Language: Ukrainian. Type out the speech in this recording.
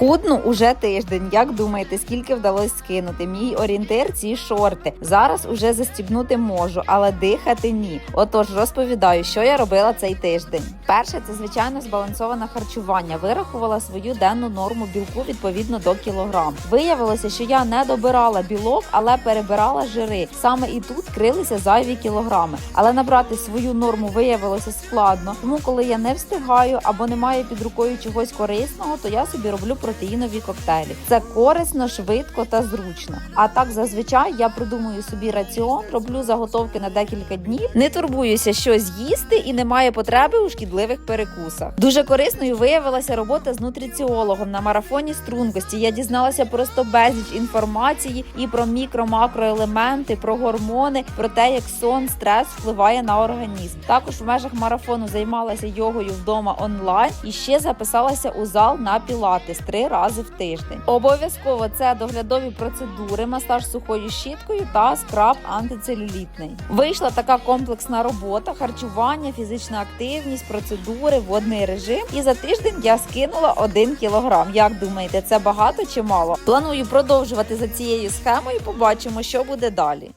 Худну уже тиждень. Як думаєте, скільки вдалося скинути? Мій орієнтир ці шорти. Зараз уже застібнути можу, але дихати ні. Отож, розповідаю, що я робила цей тиждень. Перше, це звичайно збалансоване харчування. Вирахувала свою денну норму білку відповідно до кілограм. Виявилося, що я не добирала білок, але перебирала жири. Саме і тут крилися зайві кілограми. Але набрати свою норму виявилося складно. Тому, коли я не встигаю або не маю під рукою чогось корисного, то я собі роблю протеїнові коктейлі. Це корисно, швидко та зручно. А так зазвичай я придумую собі раціон, роблю заготовки на декілька днів, не турбуюся, що з'їсти, і немає потреби у шкідливих перекусах. Дуже корисною виявилася робота з нутриціологом на марафоні стрункості. Я дізналася просто безліч інформації і про мікро-макроелементи, про гормони, про те, як сон, стрес впливає на організм. Також в межах марафону займалася йогою вдома онлайн і ще записалася у зал на пілатес три рази в тиждень. Обов'язково це доглядові процедури, масаж сухою щіткою та скраб антицелюлітний. Вийшла така комплексна робота: харчування, фізична активність, процедури, водний режим. І за тиждень я скинула один кілограм. Як думаєте, це багато чи мало? Планую продовжувати за цією схемою. Побачимо, що буде далі.